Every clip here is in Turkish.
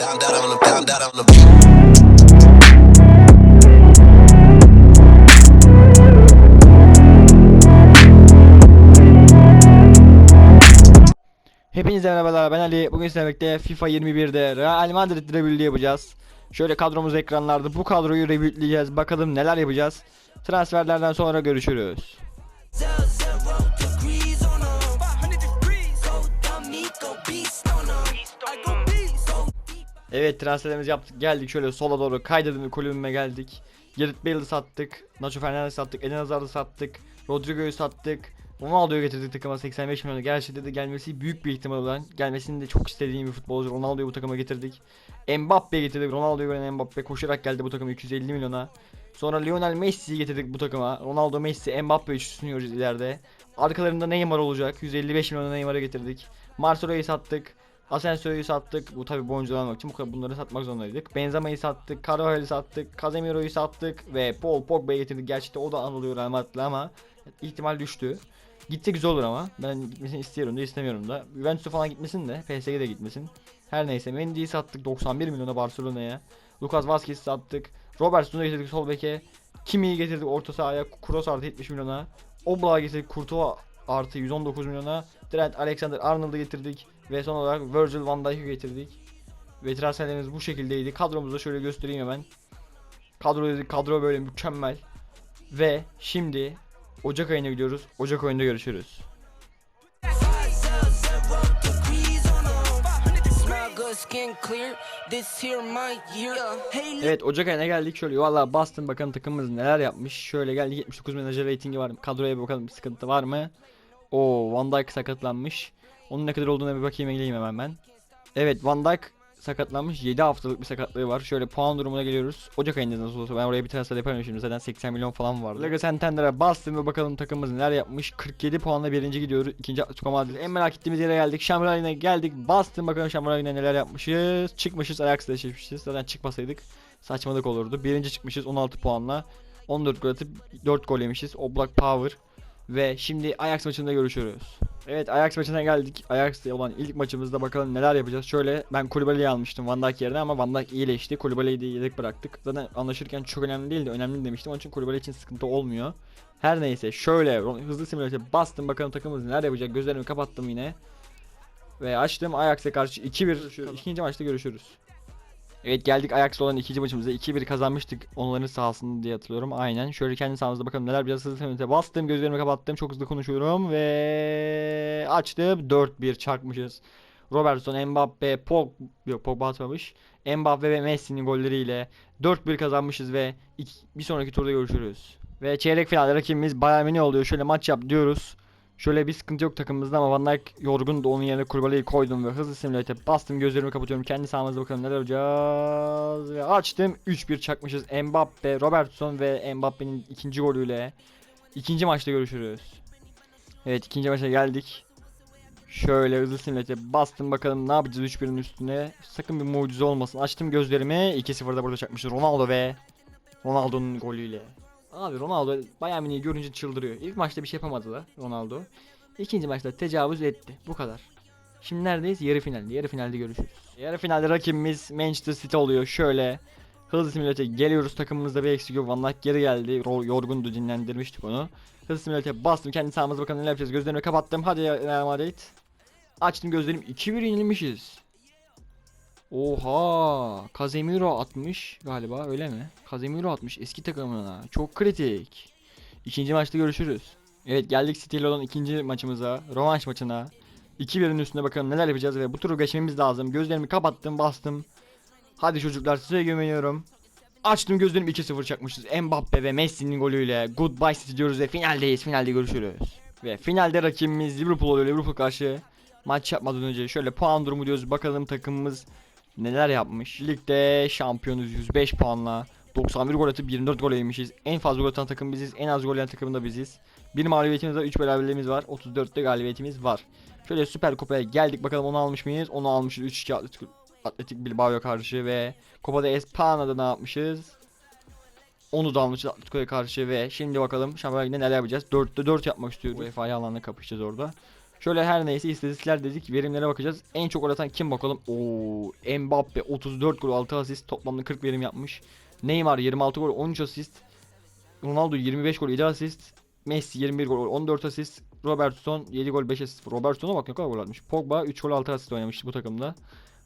Pound that on the pound that on the beat. Hepinize merhabalar ben Ali. Bugün sizlerle birlikte FIFA 21'de Real Madrid rebuild'i yapacağız. Şöyle kadromuz ekranlarda bu kadroyu rebuildleyeceğiz. Bakalım neler yapacağız. Transferlerden sonra görüşürüz. Evet transferlerimizi yaptık geldik şöyle sola doğru kaydırdım kulübüme geldik. Gerrit Bale'ı sattık. Nacho Fernandez'i sattık. Eden Hazard'ı sattık. Rodrigo'yu sattık. Ronaldo'yu getirdik takıma 85 milyon. Gerçekten de gelmesi büyük bir ihtimal olan. Gelmesini de çok istediğim bir futbolcu. Ronaldo'yu bu takıma getirdik. Mbappe'yi getirdik. Ronaldo'yu gören Mbappe koşarak geldi bu takıma 250 milyona. Sonra Lionel Messi'yi getirdik bu takıma. Ronaldo, Messi, Mbappe üçlüsünü göreceğiz ileride. Arkalarında Neymar olacak. 155 milyona Neymar'ı getirdik. Marcelo'yu sattık. Asensio'yu sattık. Bu tabi bu oyuncuları almak için bunları satmak zorundaydık. Benzema'yı sattık. Carvajal'i sattık. Casemiro'yu sattık. Ve Paul Pogba'yı getirdik. Gerçi o da anılıyor Real Madrid'le ama ihtimal düştü. Gitse güzel olur ama. Ben gitmesini istiyorum da istemiyorum da. Juventus'a falan gitmesin de. PSG'de gitmesin. Her neyse Mendy'yi sattık 91 milyona Barcelona'ya. Lucas Vazquez'i sattık. Robertson'u getirdik sol beke. Kimi'yi getirdik orta sahaya. Kroos artı 70 milyona. Oblak'ı getirdik Courtois artı 119 milyona. Trent Alexander-Arnold'u getirdik. Ve son olarak Virgil van Dijk'ı getirdik. Ve transferlerimiz bu şekildeydi. Kadromuzu şöyle göstereyim hemen. Kadro kadro böyle mükemmel. Ve şimdi Ocak ayına gidiyoruz. Ocak ayında görüşürüz. Evet Ocak ayına geldik şöyle valla Boston bakalım takımımız neler yapmış. Şöyle geldik 79 menajer ratingi var. Kadroya bir bakalım bir sıkıntı var mı? O Van Dijk sakatlanmış. Onun ne kadar olduğuna bir bakayım geleyim hemen ben. Evet Van Dijk sakatlanmış. 7 haftalık bir sakatlığı var. Şöyle puan durumuna geliyoruz. Ocak ayında nasıl olsa ben oraya bir transfer yaparım şimdi. Zaten 80 milyon falan vardı. Lega Santander'a bastım ve bakalım takımımız neler yapmış. 47 puanla birinci gidiyoruz. İkinci Atletico Madrid. En merak ettiğimiz yere geldik. Şamralin'e geldik. Bastım bakalım Şamralin'e neler yapmışız. Çıkmışız. Ajax'la eşleşmişiz. Zaten çıkmasaydık saçmalık olurdu. Birinci çıkmışız 16 puanla. 14 gol atıp 4 gol yemişiz. Oblak Power. Ve şimdi Ajax maçında görüşürüz. Evet Ajax maçına geldik. Ajax'ta olan ilk maçımızda bakalım neler yapacağız. Şöyle ben Kulübali'yi almıştım Van Dijk yerine ama Van Dijk iyileşti. Kulübali'yi de yedek bıraktık. Zaten anlaşırken çok önemli değildi. Önemli demiştim. Onun için Kulübali için sıkıntı olmuyor. Her neyse şöyle hızlı simülatör bastım bakalım takımımız neler yapacak. Gözlerimi kapattım yine. Ve açtım Ajax'a karşı 2-1. İkinci maçta görüşürüz. Evet geldik Ajax'la olan ikinci maçımıza 2-1 kazanmıştık onların sahasında diye hatırlıyorum. Aynen. Şöyle kendi sahamızda bakalım neler biraz hızlı temizle bastım gözlerimi kapattım çok hızlı konuşuyorum ve açtım 4-1 çarpmışız. Robertson, Mbappe, Pog yok Pogba atmamış. Mbappe ve Messi'nin golleriyle 4-1 kazanmışız ve iki- bir sonraki turda görüşürüz. Ve çeyrek finalde rakibimiz Bayern Münih oluyor. Şöyle maç yap diyoruz. Şöyle bir sıkıntı yok takımımızda ama Van Dijk yorgun da onun yerine Kulübali'yi koydum ve hızlı simülatör bastım gözlerimi kapatıyorum. Kendi sahamızda bakalım neler yapacağız. Ve açtım 3-1 çakmışız. Mbappe, Robertson ve Mbappe'nin ikinci golüyle. ikinci maçta görüşürüz. Evet ikinci maça geldik. Şöyle hızlı simülatör bastım bakalım ne yapacağız 3-1'in üstüne. Sakın bir mucize olmasın. Açtım gözlerimi 2-0'da burada çakmışız. Ronaldo ve Ronaldo'nun golüyle. Abi Ronaldo Bayern Münih'i görünce çıldırıyor. İlk maçta bir şey yapamadı da Ronaldo. İkinci maçta tecavüz etti. Bu kadar. Şimdi neredeyiz? Yarı finalde. Yarı finalde görüşürüz. Yarı finalde rakibimiz Manchester City oluyor. Şöyle hızlı simülatör geliyoruz takımımızda bir eksik yok. Van Dijk geri geldi. Ro- Yorgundu dinlendirmiştik onu. Hızlı simülatör bastım. Kendi sahamıza bakalım ne yapacağız. Gözlerimi kapattım. Hadi Real Madrid. Açtım gözlerim. 2-1 yenilmişiz. Oha! Casemiro atmış galiba öyle mi? Casemiro atmış eski takımına. Çok kritik. İkinci maçta görüşürüz. Evet geldik City olan ikinci maçımıza. Rövanş maçına. 2-1'in üstüne bakalım neler yapacağız ve bu turu geçmemiz lazım. Gözlerimi kapattım bastım. Hadi çocuklar size güveniyorum. Açtım gözlerimi 2-0 çakmışız. Mbappe ve Messi'nin golüyle Goodbye City diyoruz ve finaldeyiz. Finalde görüşürüz. Ve finalde rakibimiz Liverpool oluyor. Liverpool karşı maç yapmadan önce şöyle puan durumu diyoruz. Bakalım takımımız neler yapmış. Ligde şampiyonuz 105 puanla. 91 gol atıp 24 gol yemişiz. En fazla gol atan takım biziz. En az gol yiyen takım da biziz. Bir mağlubiyetimiz var, 3 beraberliğimiz var. 34'te galibiyetimiz var. Şöyle Süper Kupa'ya geldik bakalım onu almış mıyız? Onu almışız 3-2 Atletik, Atletik Bilbao'ya karşı ve Copa de Espana'da ne yapmışız? Onu da almışız Atletico'ya karşı ve şimdi bakalım Şampiyonlar Ligi'nde neler yapacağız? 4'te 4 yapmak istiyoruz. UEFA alanla kapışacağız orada. Şöyle her neyse istatistikler dedik. Verimlere bakacağız. En çok gol atan kim bakalım? Oo, Mbappe 34 gol 6 asist. Toplamda 40 verim yapmış. Neymar 26 gol 13 asist. Ronaldo 25 gol 7 asist. Messi 21 gol 14 asist. Robertson 7 gol 5 asist. Robertson'a bak ne kadar gol atmış. Pogba 3 gol 6 asist oynamış bu takımda.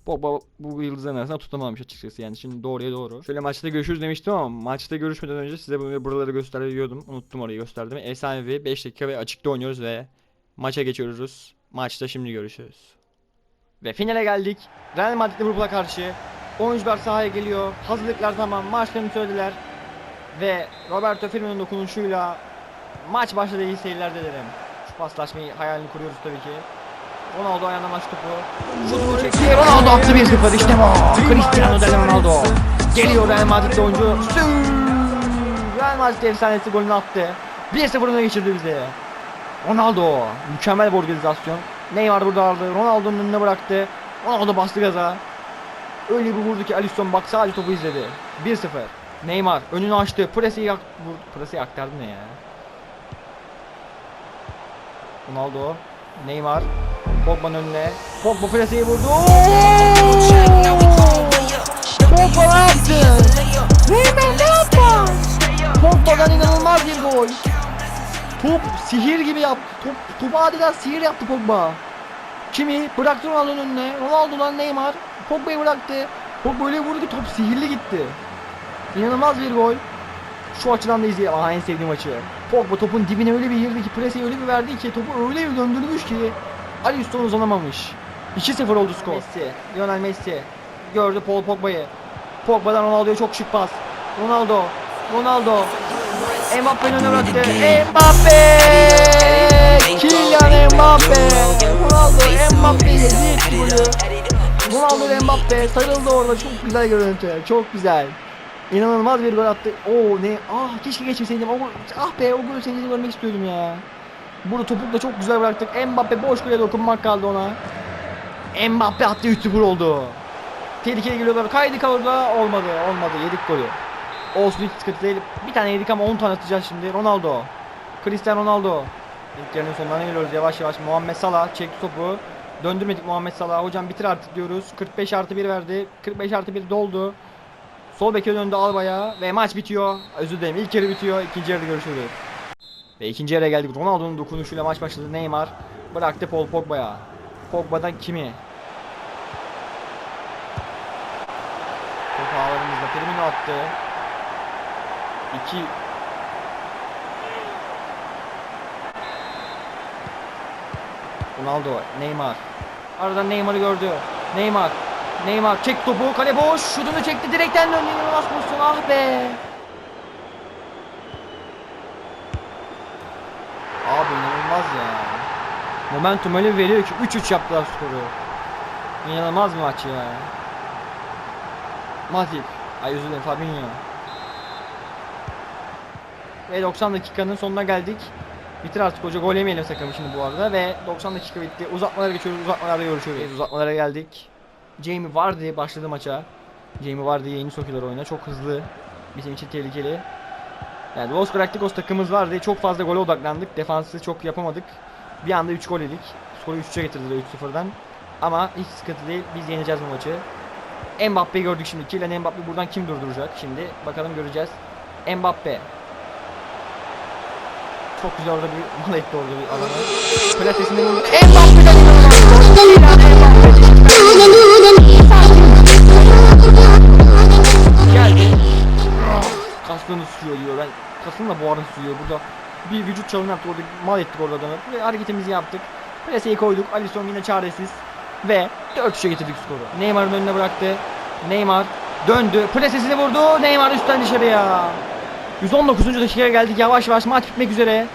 Pogba bu yıldızların arasında tutamamış açıkçası yani şimdi doğruya doğru. Şöyle maçta görüşürüz demiştim ama maçta görüşmeden önce size bunu buraları gösteriyordum. Unuttum orayı gösterdim. Efsanevi 5 dakika ve açıkta oynuyoruz ve maça geçiyoruz. Maçta şimdi görüşürüz. Ve finale geldik. Real Madrid Liverpool'a karşı. Oyuncular sahaya geliyor. Hazırlıklar tamam. Maçlarını söylediler. Ve Roberto Firmino'nun dokunuşuyla maç başladı iyi seyirler dilerim. Şu paslaşmayı hayalini kuruyoruz tabii ki. Ronaldo ayağına maç topu. Ronaldo attı 1-0 işte bu. Cristiano Ronaldo. Geliyor Real Madrid oyuncu. Real Madrid efsanesi golünü attı. 1-0 öne geçirdi bizi. Ronaldo. Mükemmel bir organizasyon. Neymar burada aldı. Ronaldo'nun önüne bıraktı. Ronaldo bastı gaza. Öyle bir vurdu ki Alisson bak sadece topu izledi. 1-0. Neymar önünü açtı. Presi yak vur. Presi aktardı ne ya? Ronaldo. Neymar. Pogba'nın önüne. Pogba presiyi vurdu. Pogba ne yaptı? Neymar ne yaptı? Pogba'dan inanılmaz bir gol. Top sihir gibi yaptı. Top, topu adeta sihir yaptı Pogba. Kimi bıraktı Ronaldo'nun önüne. Ronaldo'dan Neymar. Pogba'yı bıraktı. Pogba öyle vurdu ki top sihirli gitti. İnanılmaz bir gol. Şu açıdan da izleyelim. Aa en sevdiğim açı. Pogba topun dibine öyle bir girdi ki presi öyle bir verdi ki topu öyle bir döndürmüş ki Alisson uzanamamış. 2-0 oldu skor. Messi, Lionel Messi gördü Paul Pogba'yı. Pogba'dan Ronaldo'ya çok şık pas. Ronaldo, Ronaldo Mbappe'nin bıraktı. Mbappe! Kylian Mbappe! Ronaldo Mbappe yedi etti golü. Ronaldo Mbappe sarıldı orada çok güzel görüntü. Çok güzel. İnanılmaz bir gol attı. Oo ne? Ah keşke geçmeseydim. O gol, ah be o golü senin görmek istiyordum ya. Burada topukla çok güzel bıraktık. Mbappe boş gole dokunmak kaldı ona. Mbappe attı 3-0 oldu. Tehlikeli geliyorlar. Kaydık orada. Olmadı. Olmadı. Yedik golü. Olsun hiç sıkıntı değil. Bir tane yedik ama 10 tane atacağız şimdi. Ronaldo. Cristiano Ronaldo. İlk yarının sonlarına geliyoruz yavaş yavaş. Muhammed Salah çekti topu. Döndürmedik Muhammed Salah. Hocam bitir artık diyoruz. 45 artı 1 verdi. 45 artı 1 doldu. Sol beke döndü Alba'ya ve maç bitiyor. Özür dilerim ilk yarı bitiyor. ikinci yarıda görüşürüz. Ve ikinci yarıya geldik. Ronaldo'nun dokunuşuyla maç başladı. Neymar bıraktı Paul Pogba'ya. Pogba'dan kimi? Top ağlarımızda Firmino attı. 2 Ronaldo, Neymar. Aradan Neymar'ı gördü. Neymar. Neymar çek topu. Kale boş. Şutunu çekti. Direkten döndü. İnanılmaz pozisyon. Ah be. Abi inanılmaz ya. Momentum öyle veriyor ki 3-3 yaptılar skoru. İnanılmaz bir maç ya. Matip. Ay özür dilerim Fabinho. Ve 90 dakikanın sonuna geldik. Bitir artık hoca gol yemeyelim sakın şimdi bu arada ve 90 dakika bitti. Uzatmalara geçiyoruz. Uzatmalarda görüşüyoruz. Evet, uzatmalara geldik. Jamie Vardy başladı maça. Jamie Vardy yeni sokuyorlar oyuna. Çok hızlı. Bizim için tehlikeli. Yani Los Galacticos takımımız vardı. Çok fazla gole odaklandık. Defansı çok yapamadık. Bir anda 3 gol yedik. Skoru 3'e getirdiler 3-0'dan. Ama hiç sıkıntı değil. Biz yeneceğiz bu maçı. Mbappe'yi gördük şimdi. Kylian Mbappe buradan kim durduracak şimdi? Bakalım göreceğiz. Mbappe. Çok güzel orada bir mal etti orada bir adamı. Plasesini vurdu. İnanılmaz. Kylian Mbappe. Geldi. Kaslarını sürüyor diyor. Ben kasımla boğarını sürüyor. Burada bir vücut çalımı yaptık orada mal ettik orada adamı. Ve hareketimizi yaptık. Plaseyi koyduk. Alisson yine çaresiz. Ve 4-3'e getirdik skoru. Neymar'ın önüne bıraktı. Neymar döndü. Plasesini vurdu. Neymar üstten dışarıya. 119. dakikaya geldik. Yavaş yavaş maç bitmek üzere.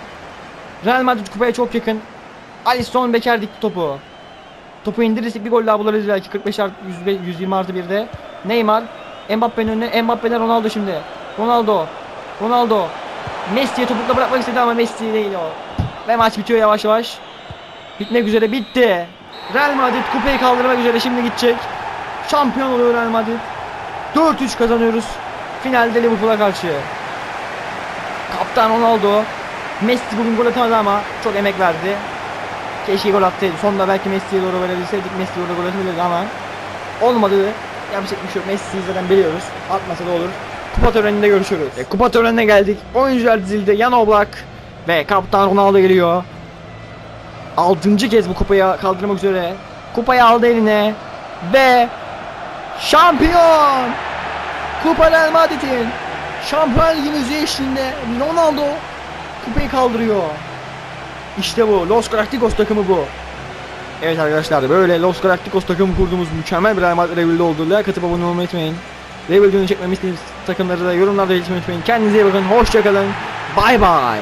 Real Madrid kupaya çok yakın. Alisson Beker dikti topu. Topu indirirsek bir gol daha buluruz belki 45 artı 105, 120 artı 1'de. Neymar Mbappe'nin önüne Mbappe'den Ronaldo şimdi. Ronaldo. Ronaldo. Messi'ye topukla bırakmak istedi ama Messi değil o. Ve maç bitiyor yavaş yavaş. Bitmek üzere bitti. Real Madrid kupayı kaldırmak üzere şimdi gidecek. Şampiyon oluyor Real Madrid. 4-3 kazanıyoruz. Finalde Liverpool'a karşı. Kaptan Ronaldo. Messi bugün gol atamadı ama çok emek verdi. Keşke gol atsaydı. Sonunda belki Messi'ye doğru verebilseydik. Messi orada gol atabilirdi ama olmadı. Yapacak bir şey yok. Messi'yi zaten biliyoruz. Atmasa da olur. Kupa töreninde görüşürüz. E, kupa törenine geldik. Oyuncular dizildi. Yan Oblak ve kaptan Ronaldo geliyor. Altıncı kez bu kupayı kaldırmak üzere. Kupayı aldı eline ve şampiyon! Kupa Real Madrid'in şampiyon ligi eşliğinde Ronaldo kupayı kaldırıyor. İşte bu. Los Galacticos takımı bu. Evet arkadaşlar böyle Los Galacticos takımı kurduğumuz mükemmel bir Real Madrid Rebuild'i oldu. Like atıp abone olmayı unutmayın. Rebuild'ini çekmemi istediğiniz takımları da yorumlarda belirtmeyi unutmayın. Kendinize iyi bakın. Hoşçakalın. Bay bay.